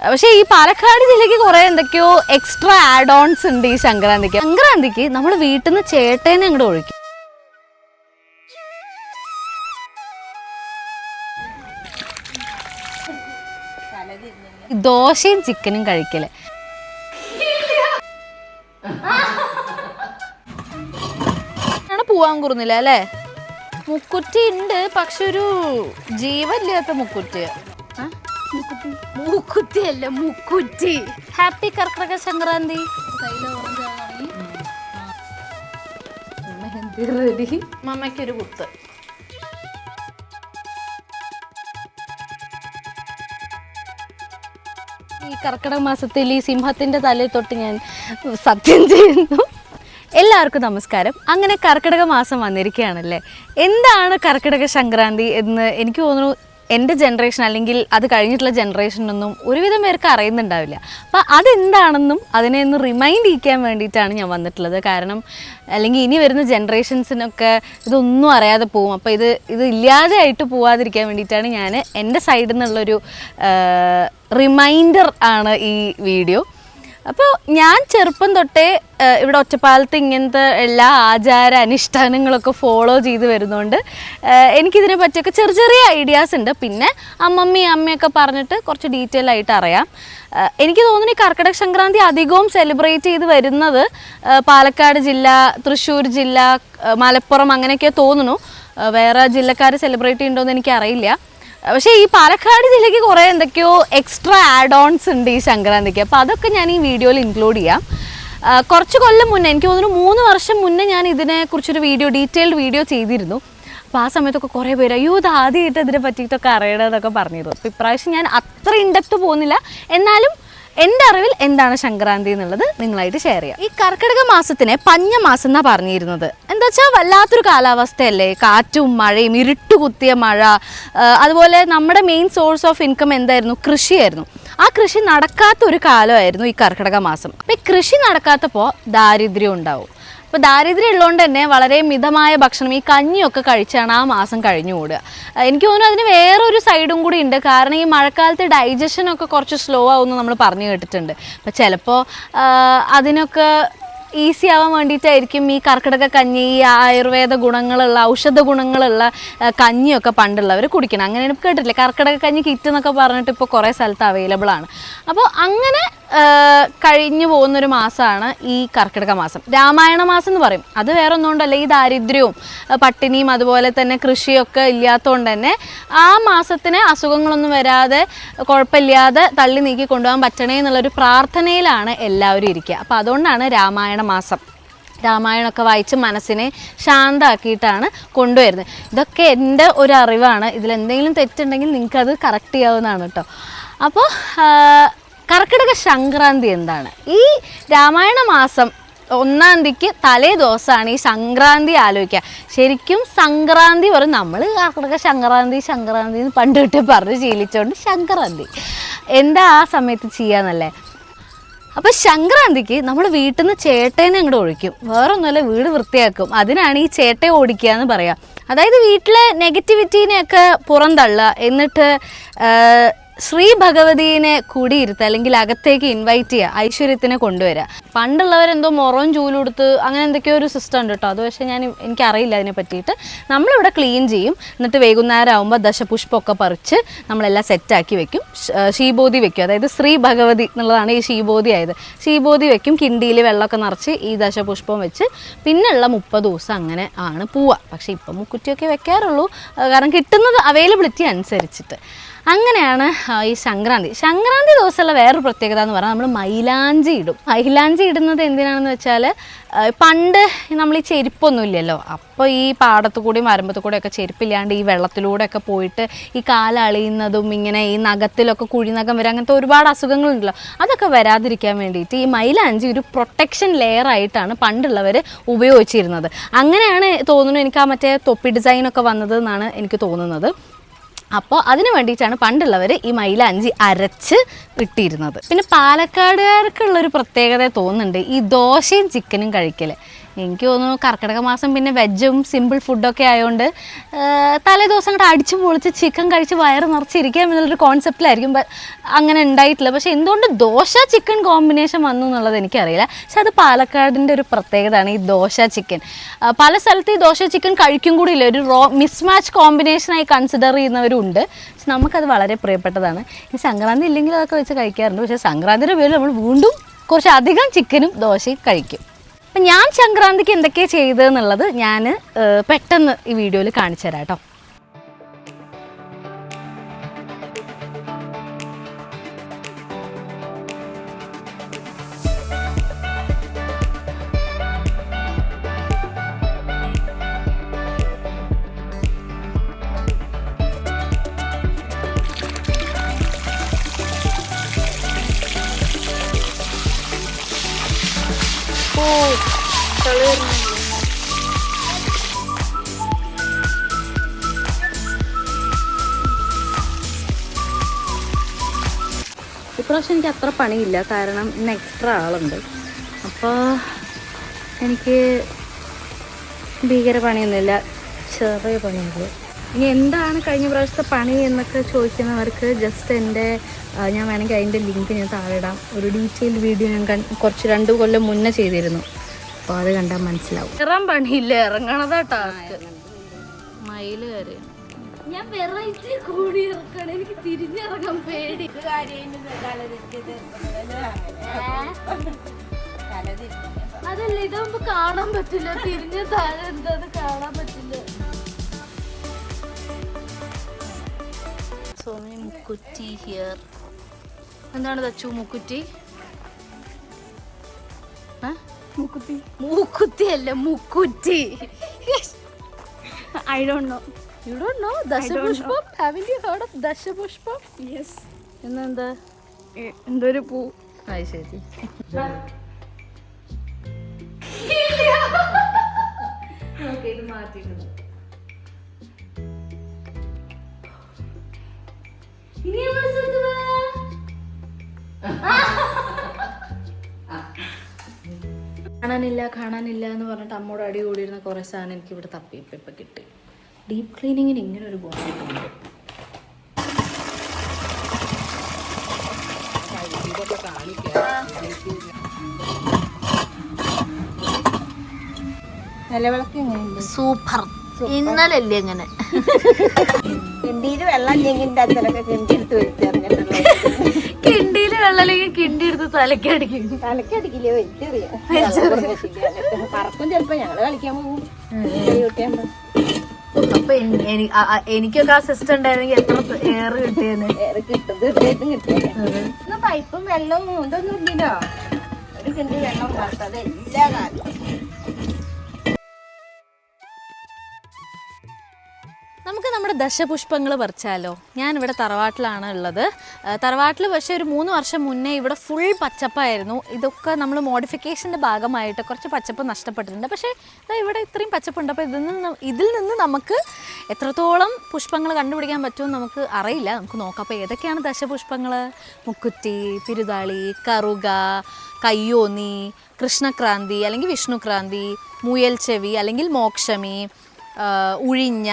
പക്ഷേ ഈ പാലക്കാട് ജില്ലയ്ക്ക് കുറെ എന്തൊക്കെയോ എക്സ്ട്രാ ആഡ് ഓൺസ് ഉണ്ട് ഈ സംക്രാന്തിക്ക്. സംക്രാന്തിക്ക് നമ്മൾ വീട്ടിൽ നിന്ന് ചേട്ടേനെ അങ്ങോട്ട് ഒഴിക്കും. ദോശയും ചിക്കനും കഴിക്കൽ. പോവാൻ കുറുന്നില്ല അല്ലേ? മുക്കുറ്റി ഉണ്ട് പക്ഷെ ഒരു ജീവനില്ലാത്ത മുക്കുറ്റി അല്ല മുക്കുറ്റി ഹാപ്പി കർക്കിടക സംക്രാന്തി. മമ്മയ്ക്കൊരു കുത്ത് ഈ കർക്കിടക മാസത്തിൽ ഈ സിംഹത്തിന്റെ തലയിൽ തൊട്ട് ഞാൻ സത്യം ചെയ്യുന്നു. എല്ലാവർക്കും നമസ്കാരം. അങ്ങനെ കർക്കിടക മാസം വന്നിരിക്കുകയാണല്ലേ? എന്താണ് കർക്കിടക സംക്രാന്തി എന്ന് എനിക്ക് തോന്നുന്നു എന്റെ ജനറേഷൻ അല്ലെങ്കിൽ അത് കഴിഞ്ഞിട്ടുള്ള ജനറേഷനൊന്നും ഒരുവിധം പേർക്ക് അറിയുന്നുണ്ടാവില്ല. അപ്പം അതെന്താണെന്നും അതിനെ ഒന്ന് റിമൈൻഡ് ചെയ്യിക്കാൻ വേണ്ടിയിട്ടാണ് ഞാൻ വന്നിട്ടുള്ളത്. കാരണം അല്ലെങ്കിൽ ഇനി വരുന്ന ജനറേഷൻസിനൊക്കെ ഇതൊന്നും അറിയാതെ പോകും അപ്പോൾ ഇത് ഇത് ഇല്ലാതെ ആയിട്ട് പോവാതിരിക്കാൻ വേണ്ടിയിട്ടാണ് ഞാൻ എന്റെ സൈഡിൽ നിന്നുള്ളൊരു റിമൈൻഡർ ആണ് ഈ വീഡിയോ അപ്പോൾ ഞാൻ ചെറുപ്പം തൊട്ടേ ഇവിടെ ഒറ്റപ്പാലത്ത് ഇങ്ങനത്തെ എല്ലാ ആചാര അനുഷ്ഠാനങ്ങളൊക്കെ ഫോളോ ചെയ്ത് വരുന്നുണ്ട് എനിക്കിതിനെ പറ്റിയൊക്കെ ചെറിയ ചെറിയ ഐഡിയാസ് ഉണ്ട്. പിന്നെ അമ്മമ്മി അമ്മയൊക്കെ പറഞ്ഞിട്ട് കുറച്ച് ഡീറ്റെയിൽ ആയിട്ട് അറിയാം. എനിക്ക് തോന്നുന്നു ഈ കർക്കിടക സംക്രാന്തി അധികവും സെലിബ്രേറ്റ് ചെയ്ത് വരുന്നത് പാലക്കാട് ജില്ല തൃശ്ശൂർ ജില്ല മലപ്പുറം അങ്ങനെയൊക്കെ തോന്നുന്നു. വേറെ ജില്ലക്കാർ സെലിബ്രേറ്റ് ചെയ്യുന്നുണ്ടോ എന്ന് എനിക്കറിയില്ല. പക്ഷേ ഈ പാലക്കാട് ജില്ലയ്ക്ക് കുറേ എന്തൊക്കെയോ എക്സ്ട്രാ ആഡ് ഓൺസ് ഉണ്ട് ഈ സംക്രാന്തിക്ക്. അപ്പോൾ അതൊക്കെ ഞാൻ ഈ വീഡിയോയിൽ ഇൻക്ലൂഡ് ചെയ്യാം. കുറച്ച് കൊല്ലം മുന്നേ എനിക്ക് തോന്നുന്നു മൂന്ന് വർഷം മുന്നേ ഞാൻ ഇതിനെക്കുറിച്ചൊരു വീഡിയോ ഡീറ്റെയിൽഡ് വീഡിയോ ചെയ്തിരുന്നു. അപ്പോൾ ആ സമയത്തൊക്കെ കുറേ പേര് അയ്യോ ഇത് ആദ്യമായിട്ട് ഇതിനെ പറ്റിയിട്ടൊക്കെ അറിയണമെന്നൊക്കെ പറഞ്ഞിരുന്നു. അപ്പോൾ ഇപ്രാവശ്യം ഞാൻ അത്ര ഇൻഡെപ്റ്റ് പോകുന്നില്ല. എന്നാലും എന്റെ അറിവിൽ എന്താണ് സംക്രാന്തി എന്നുള്ളത് നിങ്ങളായിട്ട് ഷെയർ ചെയ്യാം. ഈ കർക്കിടക മാസത്തിനെ പഞ്ഞ മാസം എന്നാണ് പറഞ്ഞിരുന്നത്. എന്താ വെച്ചാൽ വല്ലാത്തൊരു കാലാവസ്ഥയല്ലേ? കാറ്റും മഴയും ഇരുട്ടുകുത്തിയ മഴ അതുപോലെ നമ്മുടെ മെയിൻ സോഴ്സ് ഓഫ് ഇൻകം എന്തായിരുന്നു? കൃഷിയായിരുന്നു. ആ കൃഷി നടക്കാത്ത ഒരു കാലമായിരുന്നു ഈ കർക്കിടക മാസം. അപ്പം ഈ കൃഷി നടക്കാത്തപ്പോൾ ദാരിദ്ര്യം ഉണ്ടാവും. അപ്പോൾ ദാരിദ്ര്യം ഉള്ളതുകൊണ്ട് തന്നെ വളരെ മിതമായ ഭക്ഷണം ഈ കഞ്ഞിയൊക്കെ കഴിച്ചാണ് ആ മാസം കഴിഞ്ഞു കൂടുക എനിക്ക് തോന്നുന്നു അതിന് വേറൊരു സൈഡും കൂടി ഉണ്ട്. കാരണം ഈ മഴക്കാലത്ത് ഡൈജഷനൊക്കെ കുറച്ച് സ്ലോ ആവുമെന്ന് നമ്മൾ പറഞ്ഞു കേട്ടിട്ടുണ്ട്. അപ്പോൾ ചിലപ്പോൾ അതിനൊക്കെ ഈസി ആവാൻ വേണ്ടിയിട്ടായിരിക്കും ഈ കർക്കിടക കഞ്ഞി ഈ ആയുർവേദ ഗുണങ്ങളുള്ള ഔഷധ ഗുണങ്ങളുള്ള കഞ്ഞിയൊക്കെ പണ്ടുള്ളവർ കുടിക്കണം. അങ്ങനെ കേട്ടിട്ടില്ലേ? കർക്കിടക കഞ്ഞി കിറ്റ് എന്നൊക്കെ പറഞ്ഞിട്ട് ഇപ്പോൾ കുറേ സ്ഥലത്ത് അവൈലബിൾ ആണ്. അപ്പോൾ അങ്ങനെ കഴിഞ്ഞു പോകുന്നൊരു മാസമാണ് ഈ കർക്കിടക മാസം. രാമായണ മാസം എന്ന് പറയും. അത് വേറെ ഒന്നുകൊണ്ടല്ല ഈ ദാരിദ്ര്യവും പട്ടിണിയും അതുപോലെ തന്നെ കൃഷിയൊക്കെ ഇല്ലാത്തതുകൊണ്ട് തന്നെ ആ മാസത്തിന് അസുഖങ്ങളൊന്നും വരാതെ കുഴപ്പമില്ലാതെ തള്ളി നീക്കി കൊണ്ടുപോകാൻ പറ്റണേ എന്നുള്ളൊരു പ്രാർത്ഥനയിലാണ് എല്ലാവരും ഇരിക്കുക അപ്പോൾ അതുകൊണ്ടാണ് രാമായണ മാസം. രാമായണമൊക്കെ വായിച്ച് മനസ്സിനെ ശാന്തമാക്കിയിട്ടാണ് കൊണ്ടുവരുന്നത്. ഇതൊക്കെ എന്റെ ഒരു അറിവാണ്. ഇതിലെന്തെങ്കിലും തെറ്റുണ്ടെങ്കിൽ നിങ്ങൾക്കത് കറക്റ്റ് ചെയ്യാവുന്നതാണ് കേട്ടോ. അപ്പോൾ കർക്കിടക സംക്രാന്തി എന്താണ്? ഈ രാമായണ മാസം ഒന്നാം തീയതിക്ക് തലേ ദിവസമാണ് ഈ സംക്രാന്തി ആലോചിക്കുക. ശരിക്കും സംക്രാന്തി പറയും. നമ്മൾ കർക്കിടക സംക്രാന്തി സംക്രാന്തി എന്ന് പണ്ട് തൊട്ട് പറഞ്ഞ് ശീലിച്ചുകൊണ്ട് സംക്രാന്തി എന്താ ആ സമയത്ത് ചെയ്യാന്നല്ലേ? അപ്പോൾ സംക്രാന്തിക്ക് നമ്മൾ വീട്ടിൽ നിന്ന് ചേട്ടേനെ അങ്ങോട്ട് ഒഴിക്കും. വേറൊന്നുമല്ല വീട് വൃത്തിയാക്കും. അതിനാണ് ഈ ചേട്ടയെ ഓടിക്കുക എന്ന് പറയാം. അതായത് വീട്ടിലെ നെഗറ്റിവിറ്റീനെയൊക്കെ പുറന്തള്ളുക എന്നിട്ട് ശ്രീ ഭഗവതിനെ കൂടിയിരുത്തുക അല്ലെങ്കിൽ അകത്തേക്ക് ഇൻവൈറ്റ് ചെയ്യുക ഐശ്വര്യത്തിനെ കൊണ്ടുവരിക. പണ്ടുള്ളവരെന്തോ മുറവും ചൂലും കൊടുത്ത് അങ്ങനെ എന്തൊക്കെയോ ഒരു സിസ്റ്റം ഉണ്ട് കേട്ടോ അത് പക്ഷേ ഞാൻ എനിക്കറിയില്ല അതിനെ പറ്റിയിട്ട്. നമ്മളിവിടെ ക്ലീൻ ചെയ്യും. എന്നിട്ട് വൈകുന്നേരം ആകുമ്പോൾ ദശപുഷ്പമൊക്കെ പറിച്ച് നമ്മളെല്ലാം സെറ്റാക്കി വെക്കും. ശീബോധി വെക്കും. അതായത് ശ്രീ ഭഗവതി എന്നുള്ളതാണ് ഈ ശീബോധി ആയത്. ശീബോധി വെക്കും. കിണ്ടിയിൽ വെള്ളമൊക്കെ നിറച്ച് ഈ ദശപുഷ്പം വെച്ച് പിന്നെയുള്ള മുപ്പത് ദിവസം അങ്ങനെ ആണ് പോവുക. പക്ഷേ ഇപ്പം മുക്കുറ്റിയൊക്കെ വെക്കാറുള്ളൂ. കാരണം കിട്ടുന്നത് അവൈലബിലിറ്റി അനുസരിച്ചിട്ട്. അങ്ങനെയാണ് ഈ സംക്രാന്തി. സംക്രാന്തി ദിവസമുള്ള വേറൊരു പ്രത്യേകത എന്ന് പറഞ്ഞാൽ നമ്മൾ മൈലാഞ്ചി ഇടും. മൈലാഞ്ചി ഇടുന്നത് എന്തിനാണെന്ന് വെച്ചാൽ പണ്ട് നമ്മൾ ഈ ചെരുപ്പൊന്നും ഇല്ലല്ലോ. അപ്പോൾ ഈ പാടത്തു കൂടിയും വരമ്പത്തു കൂടെ ഒക്കെ ചെരുപ്പില്ലാണ്ട് ഈ വെള്ളത്തിലൂടെയൊക്കെ പോയിട്ട് ഈ കാലളിയുന്നതും ഇങ്ങനെ ഈ നഖത്തിലൊക്കെ കുഴിനഖം വരെ അങ്ങനത്തെ ഒരുപാട് അസുഖങ്ങളുണ്ടല്ലോ അതൊക്കെ വരാതിരിക്കാൻ വേണ്ടിയിട്ട് ഈ മൈലാഞ്ചി ഒരു പ്രൊട്ടക്ഷൻ ലെയർ ആയിട്ടാണ് പണ്ടുള്ളവർ ഉപയോഗിച്ചിരുന്നത്. അങ്ങനെയാണ് തോന്നുന്നു എനിക്ക് ആ മറ്റേ തൊപ്പി ഡിസൈനൊക്കെ വന്നത് എന്നാണ് എനിക്ക് തോന്നുന്നത്. അപ്പോൾ അതിന് വേണ്ടിയിട്ടാണ് പണ്ടുള്ളവർ ഈ മൈലാഞ്ചി അരച്ച് ഇട്ടിരുന്നത്. പിന്നെ പാലക്കാടുകാർക്കുള്ളൊരു പ്രത്യേകത തോന്നുന്നുണ്ട് ഈ ദോശയും ചിക്കനും കഴിക്കൽ എനിക്ക് തോന്നുന്നു കർക്കിടക മാസം പിന്നെ വെജും സിമ്പിൾ ഫുഡൊക്കെ ആയതുകൊണ്ട് തലേ ദിവസം കൂടെ അടിച്ചു പൊളിച്ച് ചിക്കൻ കഴിച്ച് വയറ് നിറച്ചിരിക്കാം എന്നുള്ളൊരു കോൺസെപ്റ്റിലായിരിക്കും അങ്ങനെ ഉണ്ടായിട്ടില്ല. പക്ഷേ എന്തുകൊണ്ട് ദോശ ചിക്കൻ കോമ്പിനേഷൻ വന്നു എന്നുള്ളത് എനിക്കറിയില്ല. പക്ഷെ അത് പാലക്കാടിന്റെ ഒരു പ്രത്യേകതയാണ് ഈ ദോശ ചിക്കൻ പല സ്ഥലത്ത് ഈ ദോശ ചിക്കൻ കഴിക്കും കൂടി ഇല്ല. ഒരു റോ മിസ്മാച്ച് കോമ്പിനേഷനായി കൺസിഡർ ചെയ്യുന്നവരുണ്ട്. പക്ഷെ നമുക്കത് വളരെ പ്രിയപ്പെട്ടതാണ്. ഈ സംക്രാന്തി ഇല്ലെങ്കിൽ അതൊക്കെ വെച്ച് കഴിക്കാറുണ്ട്. പക്ഷേ സംക്രാന്തിയുടെ പേരിൽ നമ്മൾ വീണ്ടും കുറച്ച് അധികം ചിക്കനും ദോശയും കഴിക്കും. അപ്പം ഞാൻ സംക്രാന്തിക്ക് എന്തൊക്കെയാണ് ചെയ്തതെന്നുള്ളത് ഞാൻ പെട്ടെന്ന് ഈ വീഡിയോയിൽ കാണിച്ചു തരാം കേട്ടോ. ഇപ്രാവശ്യം എനിക്ക് അത്ര പണിയില്ല. കാരണം ഇന്ന് എക്സ്ട്രാ ആളുണ്ട്. അപ്പോൾ എനിക്ക് ഭീകര പണിയൊന്നുമില്ല. ചെറിയ പണിയുള്ളൂ. ഇനി എന്താണ് കഴിഞ്ഞ പ്രാവശ്യത്തെ പണി എന്നൊക്കെ ചോദിക്കുന്നവർക്ക് ജസ്റ്റ് എന്റെ ഞാൻ വേണമെങ്കിൽ അതിന്റെ ലിങ്ക് ഞാൻ താഴെ ഇടാം. ഒരു ഡീറ്റെയിൽഡ് വീഡിയോ ഞാൻ കുറച്ച് രണ്ട് കൊല്ലം മുന്നേ ചെയ്തിരുന്നു. അപ്പോൾ അത് കണ്ടാൽ മനസ്സിലാവും. ഇറങ്ങാൻ പണിയില്ല. ഇറങ്ങണതാ ടാസ്ക് മയിൽ കയറി ഞാൻ വെറൈറ്റി കൂടി ഇറക്കണം. എനിക്ക് തിരിഞ്ഞിറങ്ങാൻ പേടി. അതല്ല ഇതാകുമ്പോ കാണാൻ പറ്റില്ല. തിരിഞ്ഞ താഴെ എന്താന്ന് കാണാൻ പറ്റില്ല. സ്വാമി മുക്കുറ്റി ഹിയർ എന്താണ് തച്ചു മുക്കുറ്റി? മുക്കുത്തി. മൂക്കുത്തി അല്ല മുക്കുറ്റി. I don't know. You don't know dashapushpam haven't you heard of dashapushpam yes എന്നെന്താ എന്തൊരു പൂ. ആയി ശരി. ഇത് മാറ്റിയിട്ടുണ്ട്. കാണാനില്ല കാണാനില്ല എന്ന് പറഞ്ഞിട്ട് അമ്മോട് അടി കൂടിയിരുന്ന കുറേ സാധനം എനിക്ക് ഇവിടെ തപ്പി ഇപ്പം ഇപ്പം കിട്ടി. ഡീപ്പ് ക്ലീനിങ്ങിന് ഇങ്ങനെ ഒരു എങ്ങനെയുണ്ട്? സൂപ്പർ. ഇന്നലല്ലേ അങ്ങനെ. കിണ്ടിയിൽ വെള്ളം അല്ലെങ്കിൽ അച്ഛനൊക്കെ കിണ്ടി എടുത്ത് വെച്ചറിഞ്ഞിട്ടുള്ളത് കിണ്ടിയിൽ വെള്ളല്ലെങ്കിൽ കിണ്ടി എടുത്ത് തലക്കടിക്കും തലക്കടിക്കില്ലേ വലിച്ചെറിയാം. പറക്കും ചെലപ്പോ. ഞങ്ങൾ കളിക്കാൻ പോകും. അപ്പൊ എനിക്കൊക്കെ ആ സിസ്റ്റം ഉണ്ടായിരുന്നെങ്കിൽ എത്ര ഏറ് കിട്ടിയെന്ന് പൈപ്പും വെള്ളവും ഇതൊന്നും ഇല്ലല്ലോ. ഒരു കിണ്ടി വെള്ളം വറുത്തത് എല്ലാ കാലം നമുക്ക് നമ്മുടെ ദശപുഷ്പങ്ങൾ പറിച്ചാലോ? ഞാനിവിടെ തറവാട്ടിലാണ് ഉള്ളത്. തറവാട്ടിൽ പക്ഷേ ഒരു മൂന്ന് വർഷം മുന്നേ ഇവിടെ ഫുൾ പച്ചപ്പായിരുന്നു. ഇതൊക്കെ നമ്മൾ മോഡിഫിക്കേഷന്റെ ഭാഗമായിട്ട് കുറച്ച് പച്ചപ്പ് നഷ്ടപ്പെട്ടിട്ടുണ്ട്. പക്ഷേ ഇവിടെ ഇത്രയും പച്ചപ്പുണ്ട്. അപ്പോൾ ഇതിൽ നിന്ന് ഇതിൽ നിന്ന് നമുക്ക് എത്രത്തോളം പുഷ്പങ്ങൾ കണ്ടുപിടിക്കാൻ പറ്റുമെന്ന് നമുക്ക് അറിയില്ല. നമുക്ക് നോക്കാം. അപ്പോൾ ഏതൊക്കെയാണ് ദശപുഷ്പങ്ങൾ മുക്കുറ്റി തിരുതാളി കറുക കയ്യോന്നി കൃഷ്ണക്രാന്തി അല്ലെങ്കിൽ വിഷ്ണുക്രാന്തി മുയൽ ചെവി അല്ലെങ്കിൽ മോക്ഷമി ഉഴിഞ്ഞ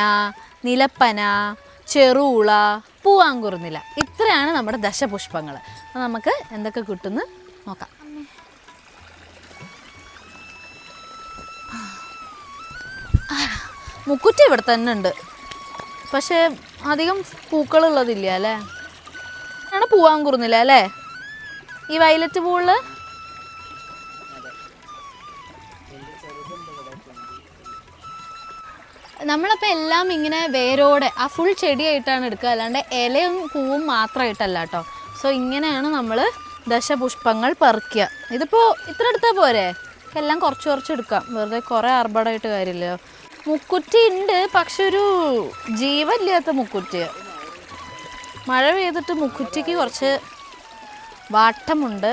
നിലപ്പന ചെറുള പൂവാങ്കുറുനില. ഇത്രയാണ് നമ്മുടെ ദശപുഷ്പങ്ങൾ അപ്പോൾ നമുക്ക് എന്തൊക്കെ കിട്ടുമെന്ന് നോക്കാം. മുക്കുറ്റി ഇവിടെ തന്നെ ഉണ്ട്. പക്ഷേ അധികം പൂക്കളുള്ളതില്ല അല്ലേ? ആണ് പൂവാങ്കുറുനില അല്ലേ? ഈ വയലറ്റ് പൂളിൽ നമ്മളപ്പോൾ എല്ലാം ഇങ്ങനെ വേരോടെ ആ ഫുൾ ചെടിയായിട്ടാണ് എടുക്കുക. അല്ലാണ്ട് ഇലയും പൂവും മാത്രമായിട്ടല്ല കേട്ടോ. സോ ഇങ്ങനെയാണ് നമ്മൾ ദശപുഷ്പങ്ങൾ പറിക്കുക. ഇതിപ്പോൾ ഇത്ര എടുത്താൽ പോരെ? എല്ലാം കുറച്ച് കുറച്ച് എടുക്കാം. വെറുതെ കുറേ ആർഭാടമായിട്ട് കാര്യമില്ല മുക്കുറ്റി ഉണ്ട് പക്ഷെ ഒരു ജീവനില്ലാത്ത മുക്കുറ്റി. മഴ പെയ്തിട്ട് മുക്കുറ്റിക്ക് കുറച്ച് വാട്ടമുണ്ട്.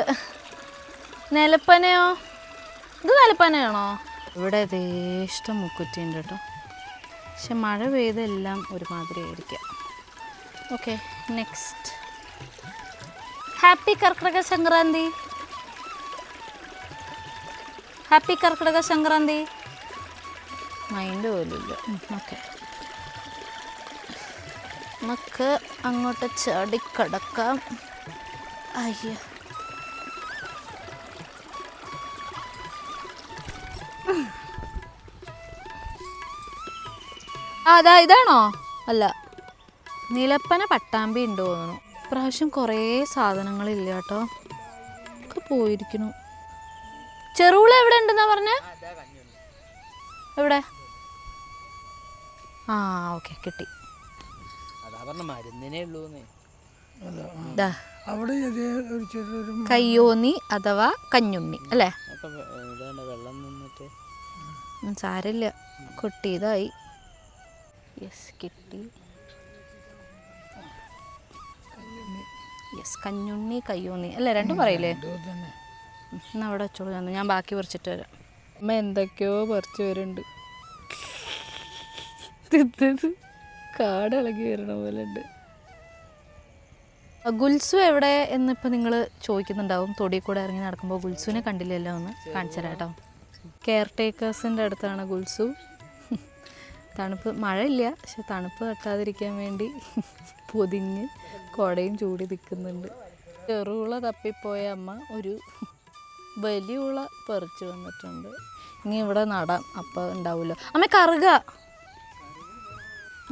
നിലപ്പനയോ? ഇത് നിലപ്പനയാണോ? ഇവിടെ ദേഷ്ടം മുക്കുറ്റി ഉണ്ട് കേട്ടോ. പക്ഷെ മഴ പെയ്തെല്ലാം ഒരുമാതിരി ആയിരിക്കാം okay next. Happy Karkidaka Sankranti. Happy Karkidaka Sankranti. Mind പോലുമില്ല. ഓക്കെ. നമുക്ക് അങ്ങോട്ട് ചാടിക്കടക്കാം. അയ്യോ. അതാ ഇതാണോ? അല്ല നിലപ്പന പട്ടാമ്പി ഉണ്ട് തോന്നുന്നു. പ്രാവശ്യം കുറേ സാധനങ്ങളില്ല കേട്ടോ. ഒക്കെ പോയിരിക്കുന്നു. ചെറുവിള എവിടെ ഉണ്ടെന്നാ പറഞ്ഞേ? എവിടെ? ആ ഓക്കെ കിട്ടി. കയ്യോന്നി അഥവാ കഞ്ഞുണ്ണി അല്ലേ? സാരില്ല കിട്ടിയതായി. യെസ് കിട്ടി. യെസ് കഞ്ഞുണ്ണി കയ്യോന്നി. അല്ലേ രണ്ടും പറയില്ലേ? ഇത് തന്നെ. ഉം, എന്നാ അവിടെ വെച്ചോളൂ ഞാൻ ഞാൻ ബാക്കി പറിച്ചിട്ട് വരാം. അമ്മ എന്തൊക്കെയോ പറിച്ചു വരുന്നുണ്ട് കാടിളകി വരണ പോലെ ഉണ്ട് ഗുൽസു എവിടെ എന്നിപ്പോൾ നിങ്ങൾ ചോദിക്കുന്നുണ്ടാവും. തൊടി കൂടെ ഇറങ്ങി നടക്കുമ്പോൾ ഗുൽസുവിനെ കണ്ടില്ലല്ലോ ഒന്ന് കാണിച്ചു തരാം കേട്ടോ. കെയർ ടേക്കേഴ്സിന്റെ അടുത്താണ് ഗുൽസു. തണുപ്പ്. മഴയില്ല പക്ഷെ തണുപ്പ് തട്ടാതിരിക്കാൻ വേണ്ടി പൊതിഞ്ഞ് കുടയും ചൂടി നിൽക്കുന്നുണ്ട്. ചെറുവിള തപ്പിപ്പോയ അമ്മ ഒരു വലിയ ഉള പറിച്ചു വന്നിട്ടുണ്ട്. ഇനി ഇവിടെ നടാം അപ്പോൾ ഉണ്ടാവുമല്ലോ. അമ്മ കറുക.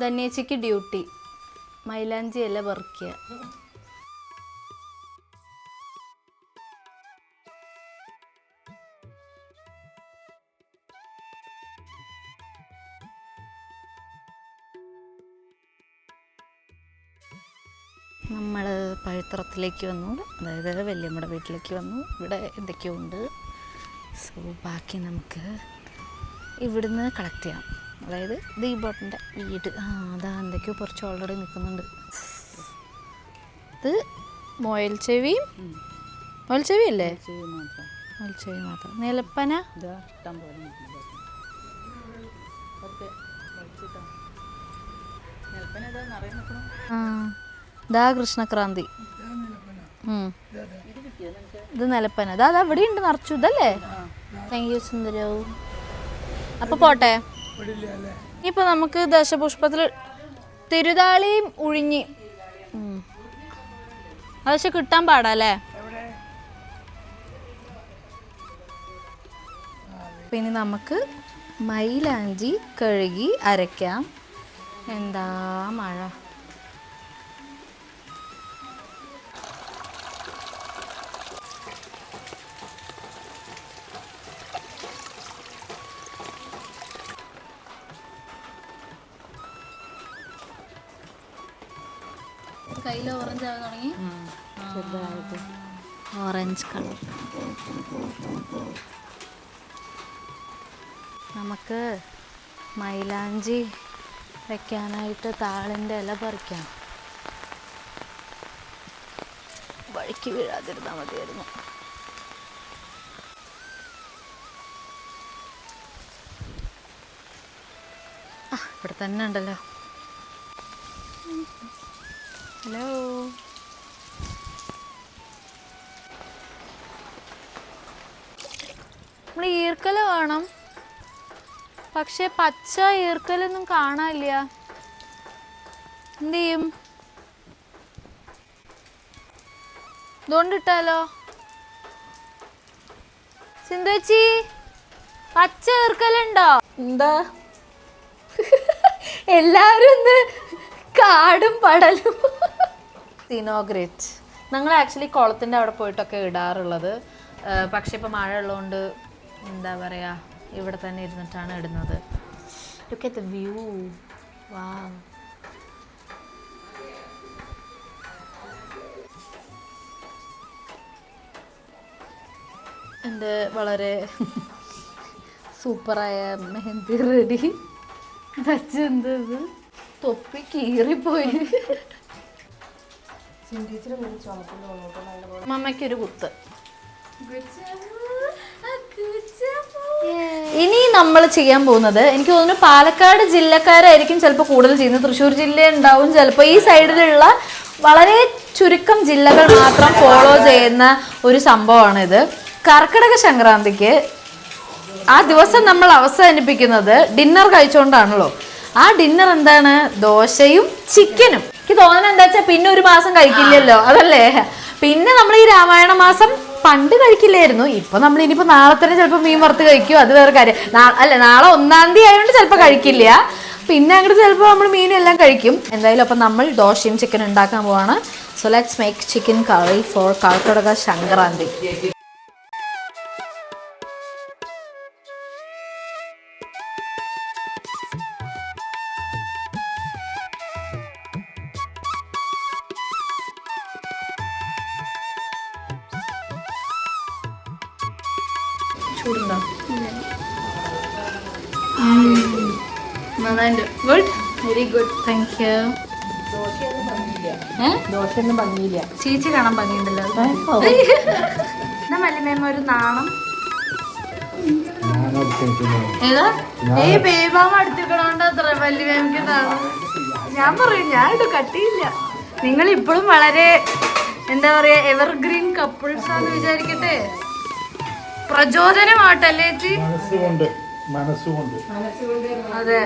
ധന്യേച്ചിക്ക് ഡ്യൂട്ടി. മൈലാഞ്ചി അല്ല പറിക്കുക. പഴുത്തറത്തിലേക്ക് വന്നു. അതായത് വല്യമ്മയുടെ വീട്ടിലേക്ക് വന്നു. ഇവിടെ എന്തൊക്കെയോ ഉണ്ട്. സോ ബാക്കി നമുക്ക് ഇവിടുന്ന് കളക്ട് ചെയ്യാം. അതായത് ദീപോട്ടന്റെ വീട്. ആ അതാ എന്തൊക്കെയോ കുറച്ച് ഓൾറെഡി നിൽക്കുന്നുണ്ട്. ഇത് മൊയൽ ചെവിയും മൊയൽ ചെവി അല്ലേ? മൊയൽ ചെവി മാത്രം. നിലപ്പന? ഇതാ. ആ ദാ കൃഷ്ണക്രാന്തി. ഇത് നിലപ്പന. അതാ ഇവിടെ ഉണ്ട് നിറച്ചു. ഇതല്ലേ? താങ്ക് യു സുന്ദരവും. അപ്പൊ പോട്ടെ. ഇപ്പൊ നമുക്ക് ദശപുഷ്പത്തിൽ തിരുതാളിയും ഉഴിഞ്ഞി. അത് പക്ഷെ കിട്ടാൻ പാടല്ലേ? പിന്നെ നമുക്ക് മൈലാഞ്ചി കഴുകി അരയ്ക്കാം. എന്താ മഴ? കയ്യിൽ ഓറഞ്ച് ആവാൻ തുടങ്ങി. ഓറഞ്ച് കളർ നമുക്ക് മൈലാഞ്ചി വെക്കാനായിട്ട് താളിന്റെ ഇല പറിക്കാം. വഴിക്ക് വീഴാതിരുന്നാൽ മതിയായിരുന്നു. ഇവിടെ തന്നെ ഉണ്ടല്ലോ. ഹലോ നമ്മൾ ഈർക്കൽ വേണം. പക്ഷെ പച്ച ഈർക്കലൊന്നും കാണാനില്ല. എന്ത് ചെയ്യും? ഇതുകൊണ്ടിട്ടാലോ സിന്ധുച്ചി പച്ച ഈർക്കലുണ്ടോ? എന്താ? എല്ലാരും കാടും പടലും. സിനോഗ്രേറ്റ് ഞങ്ങൾ ആക്ച്വലി കുളത്തിന്റെ അവിടെ പോയിട്ടൊക്കെ ഇടാറുള്ളത്. പക്ഷേ ഇപ്പോൾ മഴ ഉള്ളതുകൊണ്ട് എന്താ പറയുക ഇവിടെ തന്നെ ഇരുന്നിട്ടാണ് ഇടുന്നത്. ലുക്ക് അറ്റ് ദ വ്യൂ വാ എന്റെ വളരെ സൂപ്പറായ മെഹന്തി റെഡി. വെച്ചെന്ത് തൊപ്പി കീറിപ്പോയി. മമ്മയ്ക്കൊരു കുത്ത്. ഇനി നമ്മൾ ചെയ്യാൻ പോകുന്നത് എനിക്ക് തോന്നുന്നു പാലക്കാട് ജില്ലക്കാരായിരിക്കും ചിലപ്പോൾ കൂടുതൽ ചെയ്യുന്നത്. തൃശ്ശൂർ ജില്ല ഉണ്ടാവും ചിലപ്പോൾ ഈ സൈഡിലുള്ള വളരെ ചുരുക്കം ജില്ലകൾ മാത്രം ഫോളോ ചെയ്യുന്ന ഒരു സംഭവമാണിത്. കർക്കിടക സംക്രാന്തിക്ക് ആ ദിവസം നമ്മൾ അവസാനിപ്പിക്കുന്നത് ഡിന്നർ കഴിച്ചുകൊണ്ടാണല്ലോ ആ ഡിന്നർ എന്താണ്? ദോശയും ചിക്കനും. എനിക്ക് തോന്നുന്നത് എന്താ വെച്ചാൽ പിന്നെ ഒരു മാസം കഴിക്കില്ലല്ലോ. അതല്ലേ? പിന്നെ നമ്മൾ ഈ രാമായണ മാസം പണ്ട് കഴിക്കില്ലായിരുന്നു. ഇപ്പൊ നമ്മൾ ഇനിയിപ്പോ നാളെ തന്നെ ചിലപ്പോൾ മീൻ വറുത്ത് കഴിക്കും. അത് വേറെ കാര്യം. അല്ല നാളെ ഒന്നാം തീയതി ആയതുകൊണ്ട് ചിലപ്പോൾ കഴിക്കില്ല. പിന്നെ അങ്ങോട്ട് ചിലപ്പോൾ നമ്മൾ മീനും എല്ലാം കഴിക്കും. എന്തായാലും അപ്പം നമ്മൾ ദോശയും ചിക്കൻ ഉണ്ടാക്കാൻ പോവാണ്. So let's make chicken curry for Karkidaka Sankranti ചൂടുണ്ടോ? നന്നായിട്ട് good? Very good. Thank you. ദോശയൊന്നും ഭംഗിയില്ല. ചേച്ചി കാണാൻ ഭംഗിയുണ്ടല്ലോ. എന്നാ മല്ലിമേമ ഒരു നാണം. ഏതാ? ഏയ് ബേബാമ അടുത്തിക്കണോണ്ട് അത്ര വല്യമേമയ്ക്ക് നാണം. ഞാൻ പറയും ഞാൻ ഇത് കട്ടിയില്ല. നിങ്ങൾ ഇപ്പോഴും വളരെ എന്താ പറയാ എവർഗ്രീൻ കപ്പിൾസ് ആണെന്ന് വിചാരിക്കട്ടെ. പ്രചോദനമാട്ടല്ലേ മനസ്സുകൊണ്ട് മനസ്സുകൊണ്ട്. അതെ.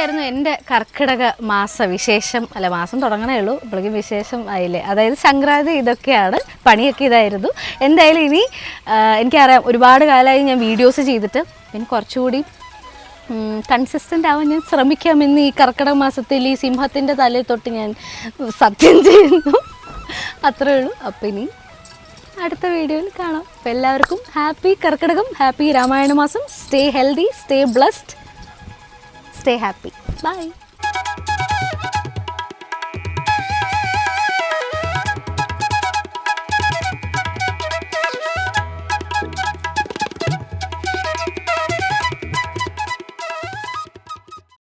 ഇതൊക്കെയായിരുന്നു എന്റെ കർക്കിടക മാസ വിശേഷം. അല്ല മാസം തുടങ്ങണേ ഉള്ളൂ. ഇപ്പോഴേക്കും വിശേഷം ആയില്ലേ? അതായത് സംക്രാന്തി ഇതൊക്കെയാണ്. പണിയൊക്കെ ഇതായിരുന്നു. എന്തായാലും ഇനി എനിക്കറിയാം ഒരുപാട് കാലമായി ഞാൻ വീഡിയോസ് ചെയ്തിട്ട്. പിന്നെ കുറച്ചുകൂടി കൺസിസ്റ്റന്റ് ആവാൻ ഞാൻ ശ്രമിക്കാമെന്ന് ഈ കർക്കിടക മാസത്തിൽ ഈ സിംഹത്തിന്റെ തലയിൽ തൊട്ട് ഞാൻ സത്യം ചെയ്യുന്നു. അത്രേ ഉള്ളൂ. അപ്പം ഇനി അടുത്ത വീഡിയോയിൽ കാണാം. അപ്പോൾ എല്ലാവർക്കും ഹാപ്പി കർക്കിടകം ഹാപ്പി രാമായണ മാസം. Stay healthy stay blessed stay happy. Bye